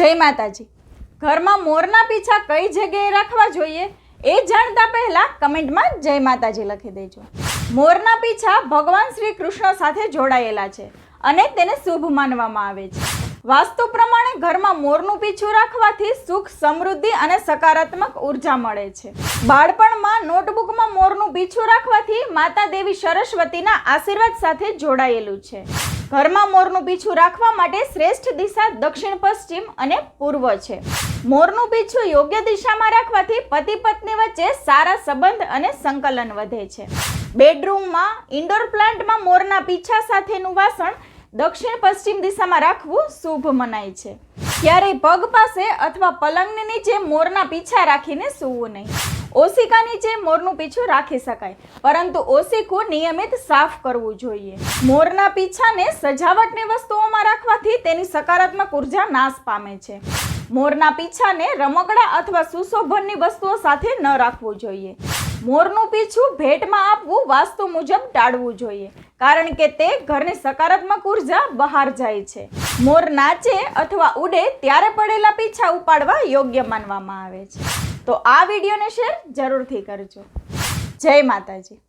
જય માતાજી. ઘરમાં મોરના પીછા કઈ જગ્યાએ રાખવા જોઈએ એ જાણતા પહેલા કમેન્ટમાં જય માતાજી લખી દેજો. મોરના પીછા ભગવાન શ્રી કૃષ્ણ સાથે જોડાયેલા છે અને તેને શુભ માનવામાં આવે છે. વાસ્તુ પ્રમાણે ઘરમાં મોરનું પીછું રાખવાથી સુખ, સમૃદ્ધિ અને સકારાત્મક ઊર્જા મળે છે. બાળપણમાં નોટબુકમાં મોરનું પીછું રાખવાથી માતા દેવી સરસ્વતીના આશીર્વાદ સાથે જોડાયેલું છે. ઘરમાં મોરનું પીછું રાખવા માટે શ્રેષ્ઠ દિશા, દક્ષિણ પશ્ચિમ અને પૂર્વ છે. મોરનું પીછું યોગ્ય દિશામાં રાખવાથી પતિ પત્ની વચ્ચે સારા સંબંધ અને સંકલન વધે છે. બેડરૂમમાં, ઇન્ડોર પ્લાન્ટમાં મોરના પીછા સાથેનું વાસણ દક્ષિણ પશ્ચિમ દિશામાં રાખવું શુભ મનાય છે. ક્યારેય પગ પાસે અથવા પલંગની નીચે મોરના પીછા રાખીને સૂવું નહીં. ઓશિકા નીચે મોરનું પીછું રાખી શકાય, પરંતુ ઓશિકું નિયમિત સાફ કરવું જોઈએ. મોરના પીછાને સજાવટની વસ્તુઓમાં રાખવાથી તેની સકારાત્મક ઊર્જા નાશ પામે છે. મોરના પીછાને રમકડા અથવા સુશોભનની વસ્તુઓ સાથે ન રાખવું જોઈએ. મોરનું પીછું ભેટમાં આપવું વાસ્તુ મુજબ ટાળવું જોઈએ. કારણ કે તે ઘરની સકારાત્મક ઊર્જા બહાર જાય છે. મોર નાચે અથવા ઉડે ત્યારે પડેલા પીછા ઉપાડવા યોગ્ય માનવામાં આવે છે. તો આ વિડીયોને શેર જરૂરથી કરજો. જય માતાજી.